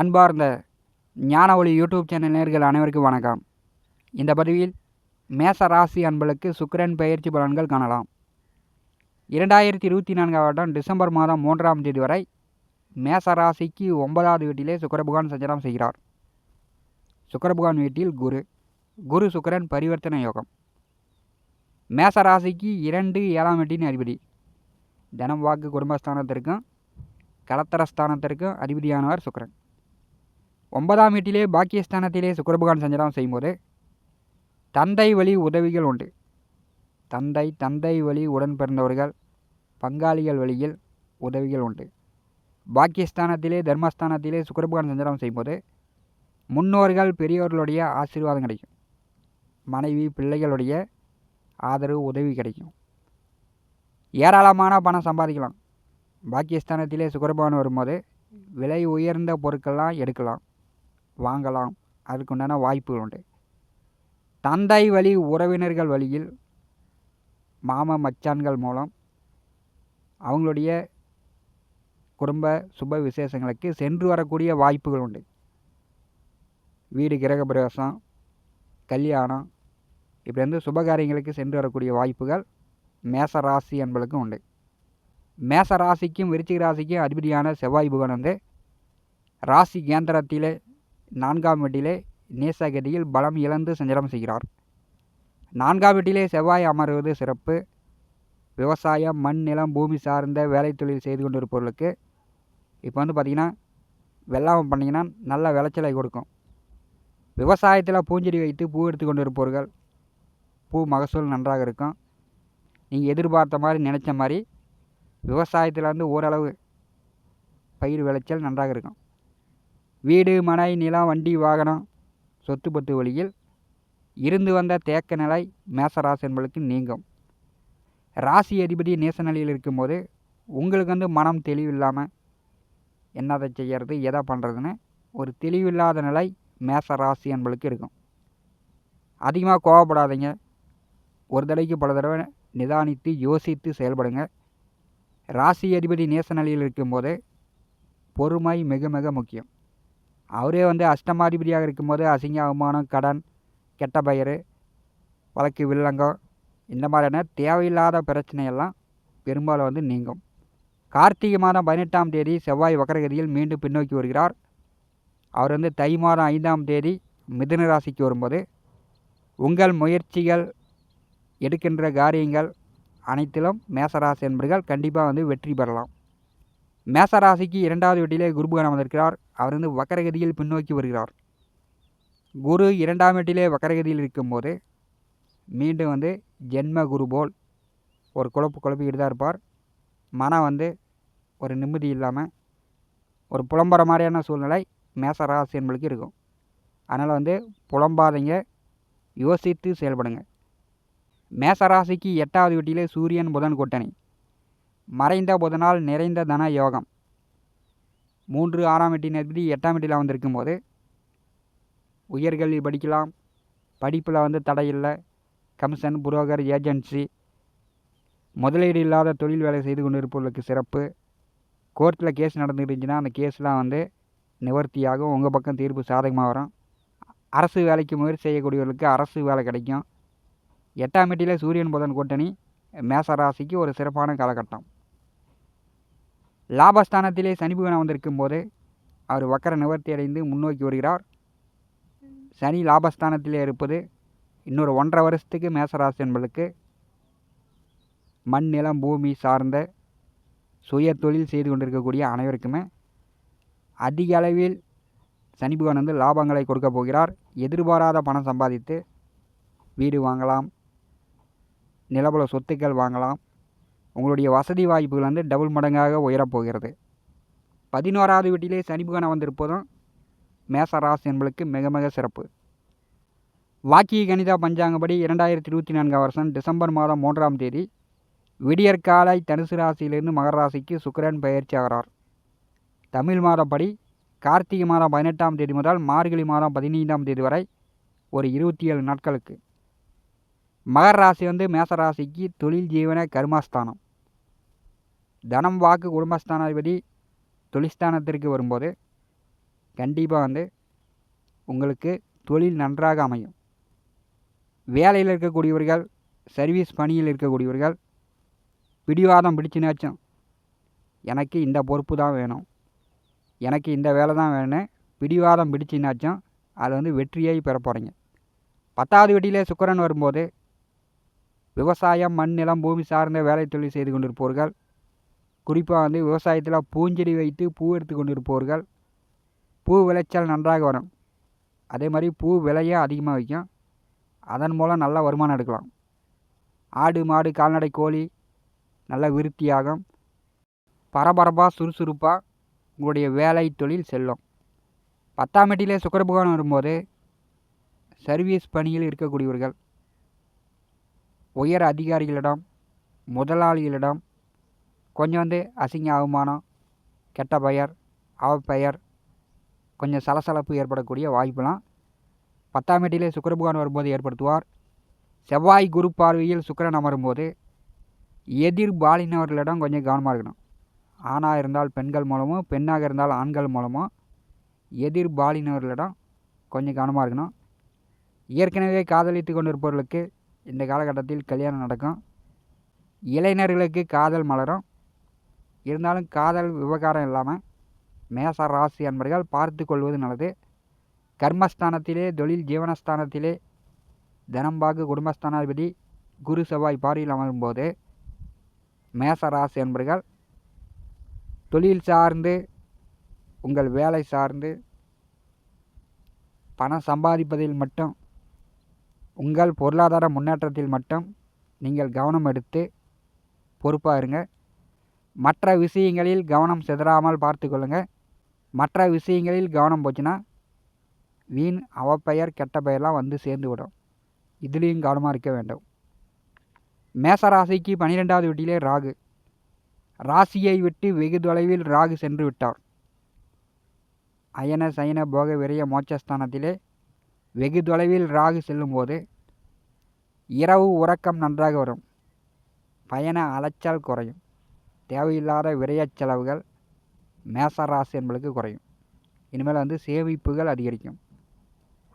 அன்பார்ந்த ஞான ஒளி யூடியூப் சேனல் நேர்கள் அனைவருக்கும் வணக்கம். இந்த பதிவில் மேச ராசி அன்பளுக்கு சுக்கிரன் பயிற்சி பலன்கள் காணலாம். இரண்டாயிரத்தி இருபத்தி நான்காம் வருடம் டிசம்பர் மாதம் மூன்றாம் தேதி வரை மேச ராசிக்கு ஒன்பதாவது வீட்டிலே சுக்கரபுகான் பகவான் சஞ்சாரம் செய்கிறார். சுக்கிர பகவான் வீட்டில் குரு குரு சுக்கரன் பரிவர்த்தனை யோகம். மேச ராசிக்கு இரண்டு ஏழாம் வீட்டின் அதிபதி. தனம் வாக்கு குடும்பஸ்தானத்திற்கும் கலத்தரஸ்தானத்திற்கும் அதிபதியானவர் சுக்கரன். ஒன்பதாம் வீட்டிலே பாக்கியஸ்தானத்திலே சுக்கிரபகவான் சஞ்சலம் செய்யும்போது தந்தை வழி உதவிகள் உண்டு. தந்தை தந்தை வழி உடன் பிறந்தவர்கள் பங்காளிகள் வழியில் உதவிகள் உண்டு. பாக்கியஸ்தானத்திலே தர்மஸ்தானத்திலே சுக்கிரபகவான் சஞ்சலம் செய்யும்போது முன்னோர்கள் பெரியோர்களுடைய ஆசீர்வாதம் கிடைக்கும். மனைவி பிள்ளைகளுடைய ஆதரவு உதவி கிடைக்கும். ஏராளமான பணம் சம்பாதிக்கலாம். பாக்கியஸ்தானத்திலே சுக்கரபவன் வரும்போது விலை உயர்ந்த பொருட்கள்லாம் எடுக்கலாம். வாங்கலாம். அதுக்குண்டான வாய்ப்புகள் உண்டு. தந்தை வழி உறவினர்கள் வழியில் மாம மச்சான்கள் மூலம் அவங்களுடைய குடும்ப சுப விசேஷங்களுக்கு சென்று வரக்கூடிய வாய்ப்புகள் உண்டு. வீடு கிரக பிரவேசம் கல்யாணம் இப்படி வந்து சுபகாரியங்களுக்கு சென்று வரக்கூடிய வாய்ப்புகள் மேச ராசி என்பதுக்கும் உண்டு. மேச ராசிக்கும் விருச்சிக ராசிக்கும் அதிபதியான செவ்வாய் புகன் வந்து ராசி கேந்திரத்திலே நான்காம் வீட்டிலே நேசகதியில் பலம் இழந்து சஞ்சலம் செய்கிறார். நான்காம் வீட்டிலே செவ்வாய் அமர்வது சிறப்பு. விவசாயம் மண் நிலம் பூமி சார்ந்த வேலை தொழில் செய்து கொண்டிருப்பவர்களுக்கு இப்போ வந்து பார்த்திங்கன்னா வெள்ளாமை பண்ணிங்கன்னா நல்ல விளைச்சலை கொடுக்கும். விவசாயத்தில் பூஞ்செடி வைத்து பூ எடுத்து கொண்டு இருப்பவர்கள் பூ மகசூல் நன்றாக இருக்கும். நீங்கள் எதிர்பார்த்த மாதிரி நினச்ச மாதிரி விவசாயத்தில் வந்து ஓரளவு பயிர் விளைச்சல் நன்றாக இருக்கும். வீடு மனை நிலம் வண்டி வாகனம் சொத்து பத்து வழியில் இருந்து வந்த தேக்க நிலை மேசராசி என்பளுக்கு நீங்கும். ராசி அதிபதி நேச நிலையில் இருக்கும்போது உங்களுக்கு வந்து மனம் தெளிவில்லாமல் என்னதை செய்கிறது எதை பண்ணுறதுன்னு ஒரு தெளிவில்லாத நிலை மேச ராசி என்பளுக்கு இருக்கும். அதிகமாக கோவப்படாதீங்க. ஒரு தடவைக்கு பல தடவை நிதானித்து யோசித்து செயல்படுங்க. ராசி அதிபதி நேச நிலையில் இருக்கும்போது பொறுமை மிக மிக முக்கியம். அவரே வந்து அஷ்டமாதிபதியாக இருக்கும்போது அசிங்க அவமானம் கடன் கெட்ட பெயர் வழக்கு வில்லங்கம் இந்த மாதிரியான தேவையில்லாத பிரச்சனையெல்லாம் பெரும்பாலும் வந்து நீங்கும். கார்த்திகை மாதம் பதினெட்டாம் தேதி செவ்வாய் வக்கரகதியில் மீண்டும் பின்னோக்கி வருகிறார். அவர் வந்து தை மாதம் ஐந்தாம் தேதி மிதுன ராசிக்கு வரும்போது உங்கள் முயற்சிகள் எடுக்கின்ற காரியங்கள் அனைத்திலும் மேசராசி என்பர்கள் கண்டிப்பாக வந்து வெற்றி பெறலாம். மேசராசிக்கு இரண்டாவது வீட்டிலே குருபகன் வந்திருக்கிறார் அவர் வந்து வக்கரகதியில் பின்னோக்கி வருகிறார். குரு இரண்டாம் வீட்டிலே வக்கரகதியில் இருக்கும்போது மீண்டும் வந்து ஜென்ம குரு போல் ஒரு குழப்பு குழப்பிக்கிட்டு தான் இருப்பார். மனம் வந்து ஒரு நிம்மதி இல்லாமல் ஒரு புலம்புற மாதிரியான சூழ்நிலை மேசராசி என்பளுக்கு இருக்கும். அதனால் வந்து புலம்பாதீங்க யோசித்து செயல்படுங்க. மேசராசிக்கு எட்டாவது வீட்டிலே சூரியன் புதன் கூட்டணி. மறைந்த புதனால் நிறைந்த தன யோகம். மூன்று ஆறாம் வீட்டின் அதிபதி எட்டாம் வீட்டில் வந்திருக்கும் போது உயர்கல்வி படிக்கலாம் படிப்பில் வந்து தடையில்லை கமிஷன் புரோக்கர் ஏஜென்சி முதலீடு இல்லாத தொழில் வேலை செய்து கொண்டு இருப்பவர்களுக்கு சிறப்பு. கோர்ட்டில் கேஸ் நடந்துருந்துச்சுன்னா அந்த கேஸ்லாம் வந்து நிவர்த்தியாகும். உங்கள் பக்கம் தீர்ப்பு சாதகமாக வரும். அரசு வேலைக்கு முயற்சி செய்யக்கூடியவர்களுக்கு அரசு வேலை கிடைக்கும். எட்டாம் எட்டியில் சூரியன் புதன் கூட்டணி மேச ராசிக்கு ஒரு சிறப்பான காலகட்டம். லாபஸ்தானத்திலே சனி வந்திருக்கும் போது அவர் வக்கர நிவர்த்தி அடைந்து முன்னோக்கி வருகிறார். சனி லாபஸ்தானத்திலே இருப்பது இன்னொரு ஒன்றரை வருஷத்துக்கு மேசராசி என்பதுக்கு மண் நிலம் பூமி சார்ந்த சுய தொழில் செய்து கொண்டிருக்கக்கூடிய அனைவருக்குமே அதிக அளவில் சனிபகவான் வந்து லாபங்களை கொடுக்க போகிறார். எதிர்பாராத பணம் சம்பாதித்து வீடு வாங்கலாம் நிலபல சொத்துக்கள் வாங்கலாம் உங்களுடைய வசதி வாய்ப்புகள் வந்து டபுள் மடங்காக உயரப்போகிறது பதினோராவது வீட்டிலே சனி பகவான் வந்திருப்பதும் மேச ராசி என்பளுக்கு மிக மிக சிறப்பு. வாக்கிய கணிதா பஞ்சாங்கப்படி இரண்டாயிரத்தி இருபத்தி நான்காம் வருஷம் டிசம்பர் மாதம் மூன்றாம் தேதி விடியற்காலை தனுசு ராசியிலிருந்து மகர ராசிக்கு சுக்கரன் பயிற்சி ஆகிறார். தமிழ் மாதப்படி கார்த்திகை மாதம் பதினெட்டாம் தேதி முதல் மார்கழி மாதம் பதினைந்தாம் தேதி வரை ஒரு இருபத்தி ஏழு நாட்களுக்கு. மகர ராசி வந்து மேச ராசிக்கு தொழில் ஜீவன கர்மாஸ்தானம். தனம் வாக்கு குடும்பஸ்தானாதிபதி தொழில்ஸ்தானத்திற்கு வரும்போது கண்டிப்பாக வந்து உங்களுக்கு தொழில் நன்றாக அமையும். வேலையில் இருக்கக்கூடியவர்கள் சர்வீஸ் பணியில் இருக்கக்கூடியவர்கள் பிடிவாதம் பிடிச்சினாச்சும் எனக்கு இந்த பொறுப்பு தான் வேணும். எனக்கு இந்த வேலை தான் வேணும் பிடிவாதம் பிடிச்சினாச்சும் அது வந்து வெற்றியை பெற போகிறீங்க பத்தாவது வீட்டிலே சுக்கரன் வரும்போது விவசாயம் மண் நிலம் பூமி சார்ந்த வேலை தொழில் செய்து கொண்டிருப்பவர்கள் குறிப்பாக வந்து விவசாயத்தில் பூஞ்செடி வைத்து பூ எடுத்து கொண்டிருப்பவர்கள் பூ விளைச்சல் நன்றாக வரும். அதே மாதிரி பூ விலையும் அதிகமாக வைக்கும் அதன் மூலம் நல்ல வருமானம் எடுக்கலாம். ஆடு மாடு கால்நடை கோழி நல்ல விருத்தியாகும். பரபரப்பாக சுறுசுறுப்பாக உங்களுடைய வேலை தொழில் செல்லும். பத்தாம் எட்டிலே சுக்கர பகவான் வரும்போது சர்வீஸ் பணியில் இருக்கக்கூடியவர்கள் உயர் அதிகாரிகளிடம் முதலாளிகளிடம் கொஞ்சம் வந்து அசிங்க அவமானம் கெட்ட பெயர் அவப்பெயர் கொஞ்சம் சலசலப்பு ஏற்படக்கூடிய வாய்ப்பெல்லாம் பத்தாம் வீட்டிலே சுக்கர பகவான் வரும்போது ஏற்படுத்துவார். செவ்வாய் குரு பார்வையில் சுக்கரன் அமரும்போது எதிர் பாலினவர்களிடம் கொஞ்சம் கவனமாக இருக்கணும். ஆணாக இருந்தால் பெண்கள் மூலமும் பெண்ணாக இருந்தால் ஆண்கள் மூலமும் எதிர் பாலினவர்களிடம் கொஞ்சம் கவனமாக இருக்கணும். ஏற்கனவே காதலித்து கொண்டிருப்பவர்களுக்கு இந்த காலகட்டத்தில் கல்யாணம் நடக்கும். இளைஞர்களுக்கு காதல் மலரும். இருந்தாலும் காதல் விவகாரம் இல்லாமல் மேச ராசி அன்பர்கள் பார்த்து கொள்வது நல்லது. கர்மஸ்தானத்திலே தொழில் ஜீவனஸ்தானத்திலே தனம்பாகு குடும்பஸ்தானாதிபதி குரு செவ்வாய் பார்வையில் அமரும்போது மேச ராசி என்பர்கள் தொழில் சார்ந்து உங்கள் வேலை சார்ந்து பணம் சம்பாதிப்பதில் மட்டும் உங்கள் பொருளாதார முன்னேற்றத்தில் மட்டும் நீங்கள் கவனம் எடுத்து பொறுப்பாக இருங்க. மற்ற விஷயங்களில் கவனம் சிதறாமல் பார்த்து கொள்ளுங்கள் மற்ற விஷயங்களில் கவனம் போச்சுன்னா வீண் அவப்பெயர் கெட்ட பெயர்லாம் வந்து சேர்ந்து விடும். இதுலேயும் கவனமாக இருக்க வேண்டும். மேச ராசிக்கு பன்னிரெண்டாவது வீட்டிலே ராகு. ராசியை விட்டு வெகு தொலைவில் ராகு சென்று விட்டார். அயன சயன போக விரைய மோட்சஸ்தானத்திலே வெகு தொலைவில் ராகு செல்லும்போது இரவு உறக்கம் நன்றாக வரும். பயண அலைச்சல் குறையும். தேவையில்லாத விரயச் செலவுகள் மேச ராசி குறையும். இனிமேல் வந்து சேமிப்புகள் அதிகரிக்கும்.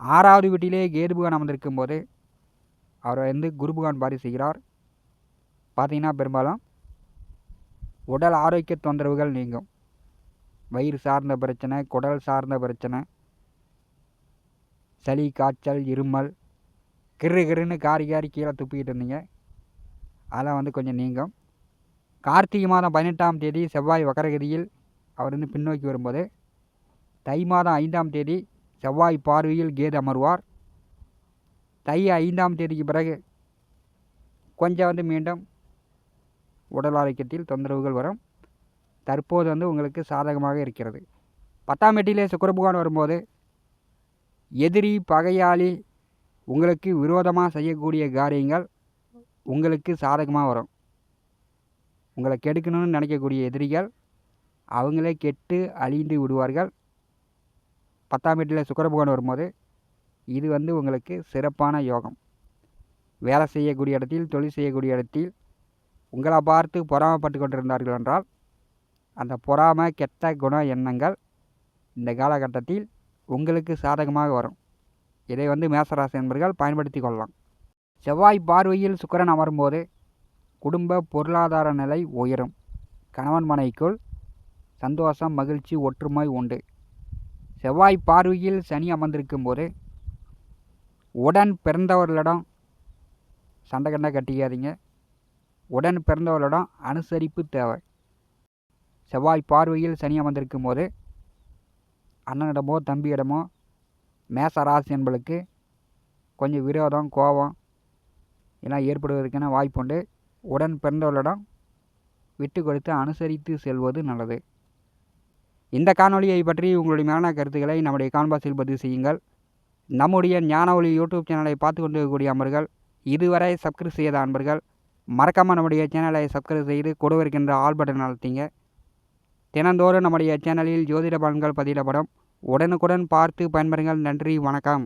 ஆறாவது வீட்டிலே கேதுபகான் அமர்ந்திருக்கும் போது அவர் வந்து குருபுகான் பாரி செய்கிறார். பார்த்தீங்கன்னா பெரும்பாலும் உடல் ஆரோக்கிய தொந்தரவுகள் நீங்கும். வயிறு சார்ந்த பிரச்சனை குடல் சார்ந்த பிரச்சனை சளி காய்ச்சல் இருமல் கிரு கிருன்னு காரி காரி கீழே துப்பிக்கிட்டு இருந்தீங்க. அதெல்லாம் வந்து கொஞ்சம் நீங்கும். கார்த்திகை மாதம் பதினெட்டாம் தேதி செவ்வாய் வக்கரகதியில் அவர் வந்து பின்னோக்கி வரும்போது தை மாதம் ஐந்தாம் தேதி செவ்வாய் பார்வையில் கேது அமர்வார். தை ஐந்தாம் தேதிக்கு பிறகு கொஞ்சம் வந்து மீண்டும் உடல் ஆரோக்கியத்தில் தொந்தரவுகள் வரும். தற்போது வந்து உங்களுக்கு சாதகமாக இருக்கிறது. பத்தாம் எட்டிலே சுக்கர பகவான் வரும்போது எதிரி பகையாளி உங்களுக்கு விரோதமாக செய்யக்கூடிய காரியங்கள் உங்களுக்கு சாதகமாக வரும். உங்களை கெடுக்கணும்னு நினைக்கக்கூடிய எதிரிகள் அவங்களே கெட்டு அழிந்து விடுவார்கள். பத்தாம் வீட்டில் சுக்கரபகவான் வரும்போது இது வந்து உங்களுக்கு சிறப்பான யோகம். வேலை செய்யக்கூடிய இடத்தில் தொழில் செய்யக்கூடிய இடத்தில் உங்களை பார்த்து பொறாமப்பட்டு கொண்டிருந்தார்கள் என்றால் அந்த பொறாமை கெட்ட குண எண்ணங்கள் இந்த காலகட்டத்தில் உங்களுக்கு சாதகமாக வரும். இதை வந்து மேசராசி என்பர்கள் பயன்படுத்தி கொள்ளலாம். செவ்வாய் பார்வையில் சுக்கரன் அமரும்போது குடும்ப பொருளாதார நிலை உயரும். கணவன் மனைக்குள் சந்தோஷம் மகிழ்ச்சி ஒற்றுமை உண்டு. செவ்வாய் பார்வையில் சனி அமர்ந்திருக்கும் போது உடன் பிறந்தவர்களிடம் சண்டை கண்டை கட்டிக்காதீங்க. உடன் பிறந்தவர்களிடம் அனுசரிப்பு தேவை. செவ்வாய் பார்வையில் சனி அமர்ந்திருக்கும் போது அண்ணனிடமோ தம்பியிடமோ மேச ராசி என்பளுக்கு கொஞ்சம் விரோதம் கோபம் எல்லாம் ஏற்படுவதற்கான வாய்ப்புண்டு உடன் பிறந்தவர்களிடம் விட்டு கொடுத்து அனுசரித்து செல்வது நல்லது. இந்த காணொலியை பற்றி உங்களுடைய மேலான கருத்துக்களை நம்முடைய கான்பாஸில் பதிவு செய்யுங்கள். நம்முடைய ஞான ஒளி யூடியூப் சேனலை பார்த்து கொண்டிருக்கக்கூடிய அன்பர்கள் இதுவரை சப்ஸ்கிரைப் செய்யாத அன்பர்கள் மறக்காமல் நம்முடைய சேனலை சப்ஸ்கிரைப் செய்து கொடுவிருக்கின்ற ஆல் பட்டன் அழுத்திங்க. தினந்தோறும் நம்முடைய சேனலில் ஜோதிட பலன்கள் பதிவிடப்படும். உடனுக்குடன் பார்த்து பயன்பெறுங்கள். நன்றி வணக்கம்.